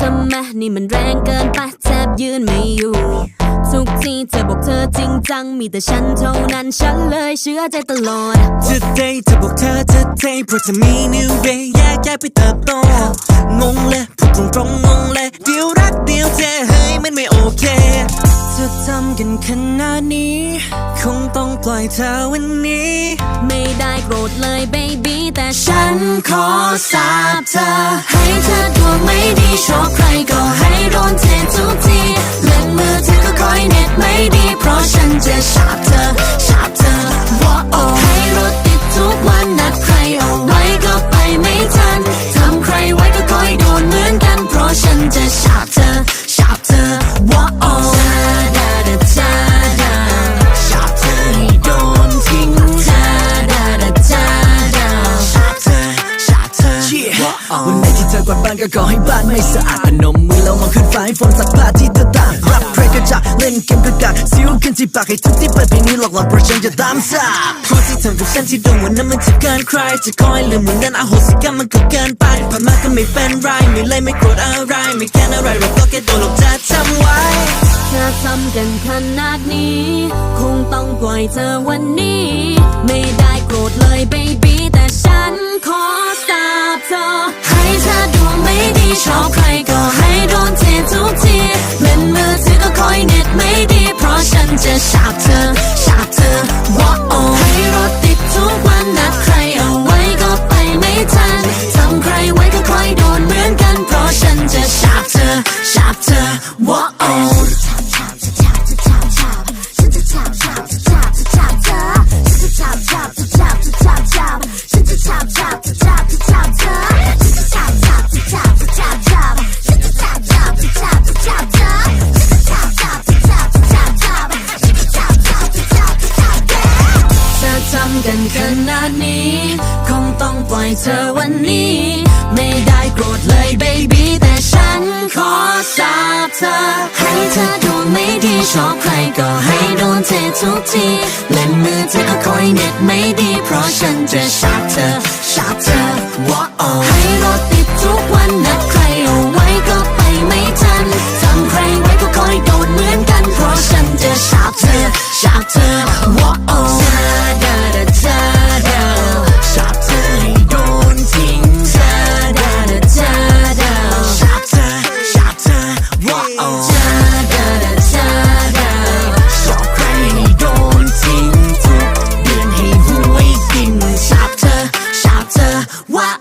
ทำไมนี่มันแรงเกินไปแทบยืนไม่อยู่ ทุกทีเธอบอกเธอจริงจัง มีแต่ฉันเท่านั้นฉันเลยเชื่อใจตลอด Today เธอบอกเธอ Today เพราะเธอมี new day แยกย้ไปเติบโต ธอทำกันขนาดนี้ คงต้องปล่อยเธอวันนี้ ไม่ได้โกรธเลยเบบี้แต่ฉันนขอสาบเธอ ให้เธอดวงไม่ดีชอบใคร วันไหนที่เธอกวาดบ้านก็ขอให้บ้านไม่สะอาดพนมมือแล้วมองขึ้นฟ้าให้ฝนสักผ้าที่เธอตากรับใครก็จะเล่นเกมก็กัดสิวขึ้นที่ปากให้ทุกที่เปิดเพลงนี้หลอกหลอนเพราะฉันจะตามสาบเพราะที่ทำกับฉันที่โดนวันนั้นมันจะเกินใคร จะคอยลืมวันนั้นอโหสิกรรมมันก็เกินไปผ่านมาก็ไม่เป็นไรไม่เลยไม่โกรธอะไร ไม่แค่อะไรเราก็แค่โดนหลอกจะจำไว้ถ้าทำกันขนาดนี้ คงต้องปล่อยเธอวันนี้ ไม่ได้โกรธเลย baby กันขนาดนี้ คงต้องปล่อยเธอวันนี้ ไม่ได้โกรธเลยเบบี้แต่ฉันขอสาบเธอ ให้เธอดูไม่ดีชอบใครก็ให้โดนเททุกทีเล่นมือเธอก็คอยเน็ตไม่ดี เพราะฉันจะชาบเธอชาบเธอว่าโอ わ